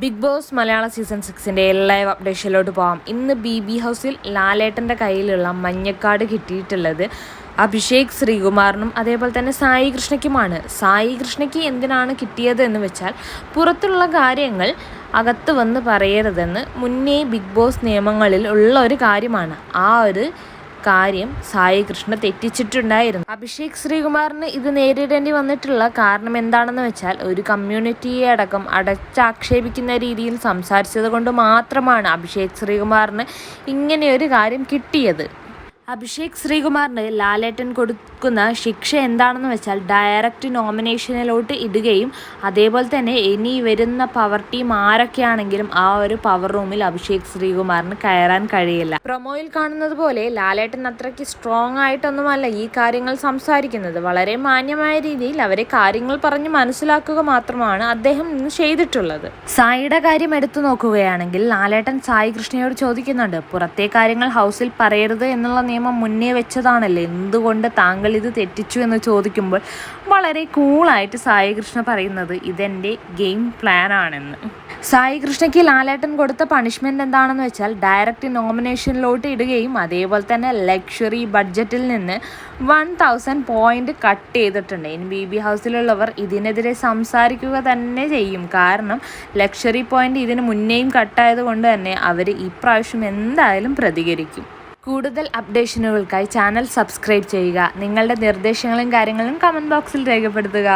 Big Boss Malayala season സിക്സിന്റെ live അപ്ഡേഷനിലോട്ട് പോകാം ഇന്ന് ബി ബി ഹൗസിൽ ലാലേട്ടന്റെ കയ്യിലുള്ള മഞ്ഞക്കാട് കിട്ടിയിട്ടുള്ളത് അഭിഷേക് ശ്രീകുമാറിനും അതേപോലെ തന്നെ സായി കൃഷ്ണയ്ക്കുമാണ്. സായി കൃഷ്ണയ്ക്ക് എന്തിനാണ് കിട്ടിയത് എന്ന് വെച്ചാൽ പുറത്തുള്ള കാര്യങ്ങൾ അകത്ത് വന്ന് പറയരുതെന്ന് മുന്നേ ബിഗ് ബോസ് നിയമങ്ങളിൽ ഉള്ള ഒരു കാര്യമാണ്. ആ ഒരു കാര്യം സായി കൃഷ്ണ തെറ്റിച്ചിട്ടുണ്ടായിരുന്നു. അഭിഷേക് ശ്രീകുമാറിന് ഇത് നേരിടേണ്ടി വന്നിട്ടുള്ള കാരണം എന്താണെന്ന് വെച്ചാൽ ഒരു കമ്മ്യൂണിറ്റിയെ അടക്കം അടച്ചാക്ഷേപിക്കുന്ന രീതിയിൽ സംസാരിച്ചത് കൊണ്ട് മാത്രമാണ് അഭിഷേക് ശ്രീകുമാറിന് ഇങ്ങനെയൊരു കാര്യം കിട്ടിയത്. അഭിഷേക് ശ്രീകുമാറിന് ലാലേട്ടൻ കൊടുക്കുന്ന ശിക്ഷ എന്താണെന്ന് വെച്ചാൽ ഡയറക്റ്റ് നോമിനേഷനിലോട്ട് ഇടുകയും അതേപോലെ തന്നെ ഇനി വരുന്ന പവർ ടീം ആരൊക്കെയാണെങ്കിലും ആ ഒരു പവർ റൂമിൽ അഭിഷേക് ശ്രീകുമാറിന് കയറാൻ കഴിയില്ല. പ്രൊമോയിൽ കാണുന്നത് പോലെ ലാലേട്ടൻ അത്രയ്ക്ക് സ്ട്രോങ് ആയിട്ടൊന്നുമല്ല ഈ കാര്യങ്ങൾ സംസാരിക്കുന്നത്. വളരെ മാന്യമായ രീതിയിൽ അവരെ കാര്യങ്ങൾ പറഞ്ഞ് മനസ്സിലാക്കുക മാത്രമാണ് അദ്ദേഹം ഇന്ന് ചെയ്തിട്ടുള്ളത്. സായിയുടെ കാര്യം എടുത്തു നോക്കുകയാണെങ്കിൽ ലാലേട്ടൻ സായി കൃഷ്ണയോട് ചോദിക്കുന്നുണ്ട് പുറത്തെ കാര്യങ്ങൾ ഹൗസിൽ പറയരുത് എന്നുള്ള നിയമം മുന്നേ വെച്ചതാണല്ലേ? എന്തുകൊണ്ട് താങ്കൾ ഇത് തെറ്റിച്ചു എന്ന് ചോദിക്കുമ്പോൾ വളരെ കൂളായിട്ട് സായി കൃഷ്ണ പറയുന്നത് ഇതെന്റെ ഗെയിം പ്ലാൻ ആണെന്ന്. സായി കൃഷ്ണയ്ക്ക് ലാലേട്ടൻ കൊടുത്ത പണിഷ്മെന്റ് എന്താണെന്ന് വെച്ചാൽ ഡയറക്റ്റ് നോമിനേഷനിലോട്ട് ഇടുകയും അതേപോലെ തന്നെ ലക്ഷറി ബഡ്ജറ്റിൽ നിന്ന് വൺ തൗസൻഡ് പോയിന്റ് കട്ട് ചെയ്തിട്ടുണ്ട്. ഇനി ബി ബി ഹൗസിലുള്ളവർ ഇതിനെതിരെ സംസാരിക്കുക തന്നെ ചെയ്യും. കാരണം ലക്ഷറി പോയിന്റ് ഇതിന് മുന്നേയും കട്ടായത് കൊണ്ട് തന്നെ അവർ ഇപ്രാവശ്യം എന്തായാലും പ്രതികരിക്കും. കൂടുതൽ അപ്ഡേഷനുകൾക്കായി ചാനൽ സബ്സ്ക്രൈബ് ചെയ്യുക. നിങ്ങളുടെ നിർദ്ദേശങ്ങളും കാര്യങ്ങളും കമന്റ് ബോക്സിൽ രേഖപ്പെടുത്തുക.